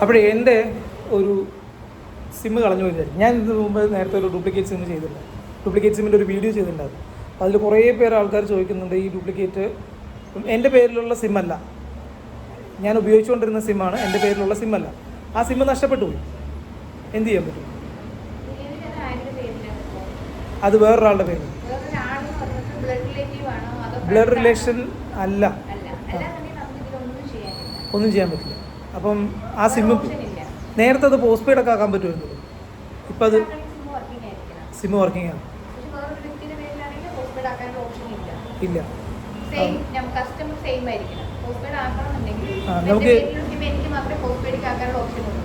അപ്പോഴേ എന്റെ ഒരു സിമ്മ് കളഞ്ഞു ഞാൻ ഇതിന് മുമ്പ് നേരത്തെ ഒരു ഡ്യൂപ്ലിക്കേറ്റ് സിമ്മ് ചെയ്തിട്ടുണ്ട്. ഡ്യൂപ്ലിക്കേറ്റ് സിമ്മിന്റെ ഒരു വീഡിയോ ചെയ്തിട്ടുണ്ടായിരുന്നു. അപ്പോൾ അതിൽ കുറേ പേര് ആൾക്കാർ ചോദിക്കുന്നുണ്ട് ഈ ഡ്യൂപ്ലിക്കേറ്റ് എന്റെ പേരിലുള്ള സിമ്മല്ല ഞാൻ ഉപയോഗിച്ചുകൊണ്ടിരുന്ന സിമ്മാണ് എന്റെ പേരിലുള്ള സിമ്മല്ല ആ സിമ്മ് നഷ്ടപ്പെട്ടു പോയി. എന്ത് ചെയ്യാൻ പറ്റും? അത് വേറൊരാളുടെ പേര്. ബ്ലഡ് റിലേഷൻ അല്ല. ഒന്നും ചെയ്യാൻ പറ്റില്ല. അപ്പം ആ ഇല്ല. നേരത്തെ അത് പോസ്റ്റ് പെയ്ഡ് ഒക്കെ ആക്കാൻ പറ്റുമായിരുന്നു. ഇപ്പം അത് സിം വർക്കിംഗ് ആണ്. ഇല്ല. നമുക്ക് ബ്ലഡ് റിലേഷൻ വേണമെന്ന് അല്ലാതെ postpaid ആക്കണമെന്നുണ്ടെങ്കിൽ ആ, എന്റെ നമുക്ക് പേരിലുള്ള SIM എനിക്ക് മാത്രമേ postpaid ക്ക് ആക്കാനുള്ള option ഉള്ളൂ.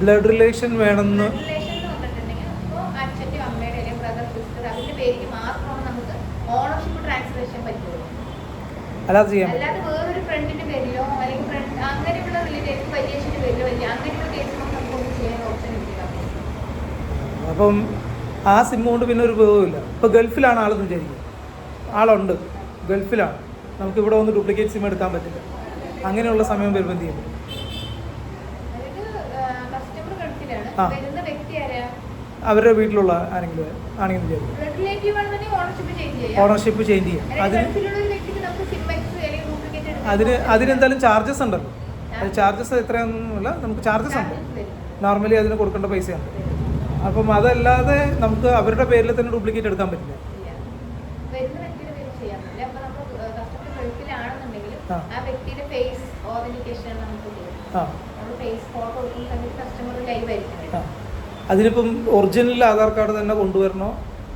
ബ്ലഡ് റിലേഷൻ വേണമെന്ന് Blood relation എന്ന് പറഞ്ഞിട്ടുണ്ടെങ്കിൽ ഇപ്പോൾ അച്ഛന്റെയോ അമ്മയുടെ അല്ലെങ്കിൽ ബ്രദർ സിസ്റ്റർ അതിന്റെ പേരിൽ മാത്രമാണ് നമുക്ക് ഓണർഷിപ്പ് ട്രാൻസ്ലേഷൻ പറ്റുള്ളൂ അല്ലാതെ ചെയ്യാൻ പറ്റും അല്ലാതെ വേറൊരു ഫ്രണ്ടിന്റെ പേരിലോ അല്ലെങ്കിൽ ഫ്രണ്ട് അങ്ങനെയുള്ള റിലേറ്റീവ്സ് വലിയച്ഛന്റെ പേരിലോ വലിയ അങ്ങനെയുള്ള കേസിലൊന്നും നമുക്കൊന്നും ചെയ്യാൻ ഓപ്ഷൻ ഇല്ല അപ്പം ആ സിം കൊണ്ട് പിന്നെ ഒരു ഉപയോഗമില്ല. ഇപ്പോൾ ഗൾഫിലാണ് ആളെന്ന് വിചാരിക്കുക ആളുണ്ട്. ഗൾഫിലാണ്. നമുക്ക് ഇവിടെ വന്ന് ഡ്യൂപ്ലിക്കേറ്റ് സിം എടുക്കാൻ പറ്റില്ല. അങ്ങനെയുള്ള സമയം വരുമ്പോൾ എന്ത് ചെയ്യും? ആ. അവരുടെ വീട്ടിലുള്ള ആരെങ്കിലും ആണെങ്കിൽ ഓണർഷിപ്പ് ചേഞ്ച് ചെയ്യാം. അതിന് അതിന് അതിനെന്തായാലും ചാർജസ് ഉണ്ടല്ലോ. അത് ചാർജസ് എത്രയൊന്നുമില്ല. നമുക്ക് ചാർജസ് ഉണ്ട്. നോർമലി അതിന് കൊടുക്കേണ്ട പൈസയുണ്ട് അപ്പം അതല്ലാതെ നമുക്ക് അവരുടെ പേരിൽ തന്നെ ഡ്യൂപ്ലിക്കേറ്റ് എടുക്കാൻ പറ്റില്ല. അതിനിപ്പം ഒറിജിനൽ ആധാർ കാർഡ് തന്നെ കൊണ്ടുവരണോ?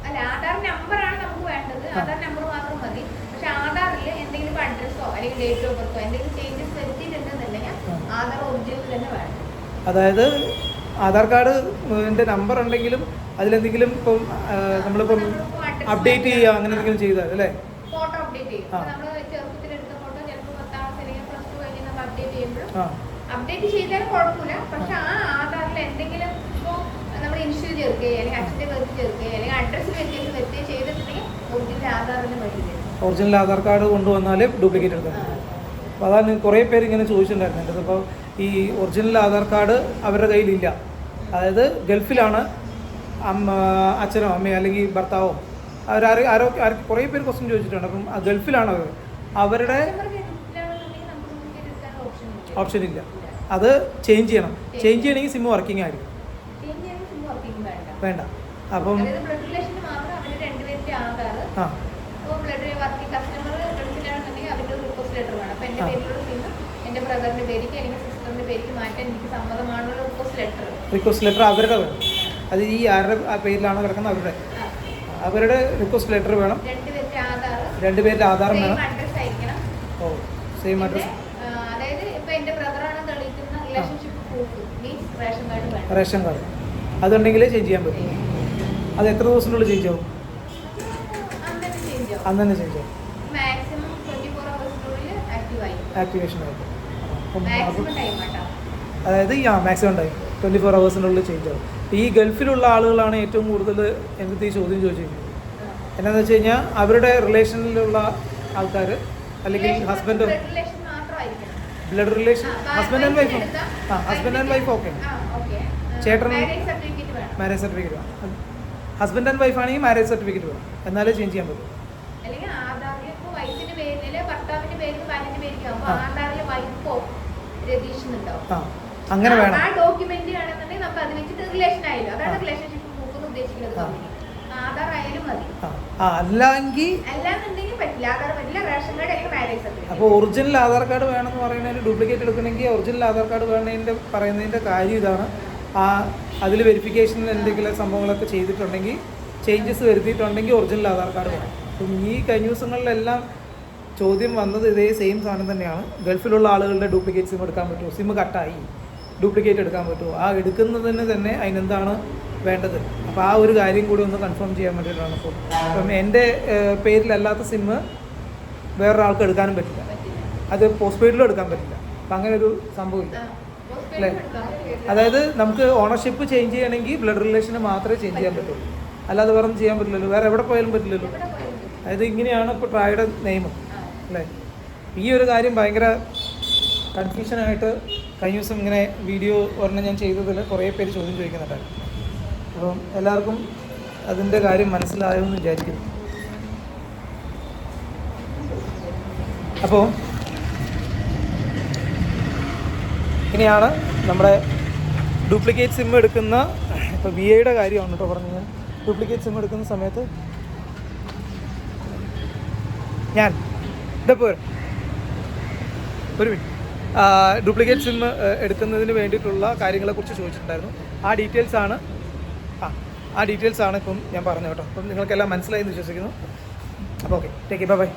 അല്ല ആധാർ നമ്പറാണ് നമുക്ക് വേണ്ടത്. ആധാർ നമ്പർ മാത്രം മതി. പക്ഷെ ആധാറിൽ എന്തെങ്കിലും അഡ്രസ്സോ അല്ലെങ്കിൽ ഡേറ്റ് ഓഫ് ബർത്തോ എന്തെങ്കിലും ചേഞ്ചസ് വരുത്തിയിട്ടുണ്ടെന്നുണ്ടെങ്കിൽ. ആധാർ ഒറിജിനൽ തന്നെ വേണം. അതായത് ആധാർ കാർഡ് എന്റെ നമ്പർ ഉണ്ടെങ്കിലും അതിലെന്തെങ്കിലും ഇപ്പം നമ്മളിപ്പം അപ്ഡേറ്റ് ചെയ്യുക അങ്ങനെ എന്തെങ്കിലും ചെയ്താൽ അല്ലേ? അപ്ഡേറ്റ് ആ. ആ. ചെയ്താൽ കുഴപ്പമില്ല. പക്ഷെ ആ ആധാറിൽ എന്തെങ്കിലും ഇപ്പോൾ നമ്മൾ ചേർക്കുകയോ അല്ലെങ്കിൽ അച്ഛന്റെ പേര് ചേർക്കുകയോ അല്ലെങ്കിൽ അഡ്രസ്സ് വ്യത്യാസം വ്യത്യാസം ചെയ്തിട്ടുണ്ടെങ്കിൽ ഒറിജിനൽ ആധാറിന് വഴി തരും ഒറിജിനൽ ആധാർ കാർഡ് കൊണ്ടുവന്നാലേ ഡ്യൂപ്ലിക്കേറ്റ് എടുക്കാൻ പറ്റും അപ്പോൾ അതാണ് കുറേ പേര് ഇങ്ങനെ ചോദിച്ചിട്ടുണ്ടായിരുന്നു എന്റെ അപ്പോൾ ഈ ഒറിജിനൽ ആധാർ കാർഡ് അവരുടെ കയ്യിലില്ല. അതായത് ഗൾഫിലാണ് അമ്മ അച്ഛനോ അമ്മയോ അല്ലെങ്കിൽ ഭർത്താവോ അവർ ആരോ കുറേ പേര് ക്വസ്റ്റ്യൻ ചോദിച്ചിട്ടുണ്ട്. അപ്പം ഗൾഫിലാണ് അവർ അവരുടെ ഓപ്ഷൻ ഇല്ല. അത് ചേഞ്ച് ചെയ്യണം. ചേഞ്ച് ചെയ്യണമെങ്കിൽ സിം വർക്കിംഗ് ആയിരിക്കും. വേണ്ട. അപ്പം ആ ഇപ്പോൾ ബ്ലഡ് വർക്കിംഗ് കസ്റ്റമർ ഗൾഫിലാണെന്നുണ്ടെങ്കിൽ അവരുടെ റിക്വസ്റ്റ് ലെറ്റർ വേണം. അപ്പോൾ എന്റെ ആ. പേരിലുള്ള സിം എന്റെ ബ്രദറിന്റെ പേരിക്ക് അല്ലെങ്കിൽ സിസ്റ്ററിന്റെ പേരിക്ക് മാറ്റാൻ എനിക്ക് സമ്മതമാണുള്ള റിക്വസ്റ്റ് ലെറ്റർ റിക്വസ്റ്റ് ലെറ്റർ അവരുടെ വേണം. അത് ഈ ആരുടെ പേരിലാണ് കിടക്കുന്നത്? അവരുടെ. അവരുടെ റിക്വസ്റ്റ് ലെറ്റർ വേണം. രണ്ടുപേരുടെ ആധാർ. വേണം. ഓ സെയിം അഡ്രസ് എന്റെ റേഷൻ കാർഡ് വേണം. റേഷൻ കാർഡ് അതുണ്ടെങ്കിലേ ചേഞ്ച് ചെയ്യാൻ പറ്റും. അത് എത്ര ദിവസത്തിനുള്ളിൽ ചേഞ്ച് ആവും? അന്ന് തന്നെ ചേഞ്ച് ആവും അന്ന് തന്നെ ചേഞ്ച് ആവും മാക്സിമം ട്വന്റി ഫോർ അവേഴ്സിനുള്ളിൽ ആക്റ്റീവ് ആയി ആക്ടിവേഷൻ ആയിട്ട്. അതായത് ആ മാക്സിമം ടൈം ട്വന്റി ഫോർ ഉള്ളിൽ ചേഞ്ച് ആവും. ഈ ഗൾഫിലുള്ള ആളുകളാണ് ഏറ്റവും കൂടുതൽ എന്റെ ഈ ചോദ്യം ചോദിച്ചിരിക്കുന്നത്? എന്നാന്ന് വെച്ച് കഴിഞ്ഞാൽ അവരുടെ റിലേഷനിലുള്ള ആൾക്കാർ അല്ലെങ്കിൽ husband blood relation husband and വൈഫും ആ ഹസ്ബൻഡ് ആൻഡ് വൈഫ് ഓക്കെ ചേട്ടൻ- മാരേജ് സർട്ടിഫിക്കറ്റ് വേണം. മാരേജ് സർട്ടിഫിക്കറ്റ് വേണം. ഹസ്ബൻഡ് ആൻഡ് വൈഫ് ആണെങ്കിൽ മാരേജ് സർട്ടിഫിക്കറ്റ് വേണം. എന്നാലേ ചേഞ്ച് ചെയ്യാൻ പറ്റും അല്ലെങ്കിൽ ആധാറിൽ ഇപ്പൊ വൈഫിന്റെ പേരിൽ ഭർത്താവിന്റെ ഭാര്യന്റെ വൈഫോ രതീഷ് എന്നുണ്ടാവും അങ്ങനെ വേണം. ആ ഡോക്യുമെന്റ് ആണെന്നുണ്ടെങ്കിൽ നമുക്ക് അത് വെച്ചിട്ട് റിലേഷൻ ആയല്ലോ. അതാണ് ആ. റിലേഷൻഷിപ്പ് പ്രൂഫ് എന്ന് ഉദ്ദേശിക്കുന്നത്. ആ. കമ്പനി ആധാർ ആയാലും മതി. ആ. ആ അല്ലെങ്കിൽ അല്ലാന്നുണ്ടെങ്കിൽ പറ്റില്ല. ആധാർ പറ്റില്ല. റേഷൻ കാർഡ് അല്ലെങ്കിൽ മാരേജ് സർട്ടിഫിക്കറ്റ് അപ്പോൾ ഒറിജിനൽ ആധാർ കാർഡ് വേണമെന്ന് പറയുന്നതിന് ഡ്യൂപ്ലിക്കേറ്റ് എടുക്കണമെങ്കിൽ ഒറിജിനൽ ആധാർ കാർഡ് വേണമെന്നതിന്റെ പറയുന്നതിന്റെ കാര്യം ഇതാണ്. ആ അതിൽ വെരിഫിക്കേഷൻ എന്തെങ്കിലും സംഭവങ്ങളൊക്കെ ചെയ്തിട്ടുണ്ടെങ്കിൽ ചേഞ്ചസ് വരുത്തിയിട്ടുണ്ടെങ്കിൽ ഒറിജിനൽ ആധാർ കാർഡ് വേണം. അപ്പം ഈ കഴിഞ്ഞ ദിവസങ്ങളിലെല്ലാം ചോദ്യം വന്നത് ഇതേ സെയിം സാധനം തന്നെയാണ്. ഗൾഫിലുള്ള ആളുകളുടെ ഡ്യൂപ്ലിക്കേറ്റ് സിം എടുക്കാൻ പറ്റുമോ? സിം കട്ടായി ഡ്യൂപ്ലിക്കേറ്റ് എടുക്കാൻ പറ്റുമോ? ആ എടുക്കുന്നതിന് തന്നെ അതിനെന്താണ് വേണ്ടത്? അപ്പോൾ ആ ഒരു കാര്യം കൂടി ഒന്ന് കൺഫേം ചെയ്യാൻ വേണ്ടിയിട്ടാണ് അപ്പോൾ. അപ്പം എന്റെ പേരിലല്ലാത്ത സിമ്മ് വേറൊരാൾക്ക് എടുക്കാനും പറ്റില്ല. അത് പോസ്റ്റ് പെയ്ഡിലും എടുക്കാൻ പറ്റില്ല. അപ്പം അങ്ങനെ ഒരു സംഭവമില്ല അല്ലേ? അതായത് നമുക്ക് ഓണർഷിപ്പ് ചേഞ്ച് ചെയ്യണമെങ്കിൽ ബ്ലഡ് റിലേഷന് മാത്രമേ ചേഞ്ച് ചെയ്യാൻ പറ്റുള്ളൂ അല്ലാതെ വേറെ ചെയ്യാൻ പറ്റില്ലല്ലോ. വേറെ എവിടെ പോയാലും പറ്റില്ലല്ലോ. അതായത് ഇങ്ങനെയാണ് ഇപ്പോൾ ട്രായുടെ നിയമം. അല്ലേ? ഈ ഒരു കാര്യം ഭയങ്കര കൺഫ്യൂഷനായിട്ട് കഴിഞ്ഞ ദിവസം ഇങ്ങനെ വീഡിയോ ഒരെണ്ണം ഞാൻ ചെയ്തതിൽ കുറേ പേര് ചോദ്യം ചോദിക്കുന്നുണ്ടായിരുന്നു അപ്പം എല്ലാവർക്കും അതിന്റെ കാര്യം മനസ്സിലായോ എന്ന് വിചാരിക്കുന്നു. അപ്പോൾ ഇനിയാണ് നമ്മുടെ ഡ്യൂപ്ലിക്കേറ്റ് സിം എടുക്കുന്ന ഇപ്പോൾ വി ഐയുടെ കാര്യമാണ് കേട്ടോ പറഞ്ഞു ഞാൻ. ഡ്യൂപ്ലിക്കേറ്റ് സിം എടുക്കുന്ന സമയത്ത് ഞാൻ ഡ്യൂപ്ലിക്കേറ്റ് സിം എടുക്കുന്നതിന് വേണ്ടിയിട്ടുള്ള കാര്യങ്ങളെക്കുറിച്ച് ചോദിച്ചിട്ടുണ്ടായിരുന്നു. ആ ഡീറ്റെയിൽസ് ആണ് ആ ആ ഡീറ്റെയിൽസ് ആണ് ഇപ്പം ഞാൻ പറഞ്ഞു കേട്ടോ. അപ്പം നിങ്ങൾക്കെല്ലാം മനസ്സിലായി എന്ന് വിശ്വസിക്കുന്നു. അപ്പോൾ ഓക്കെ ടേക്ക് ബൈ ബൈ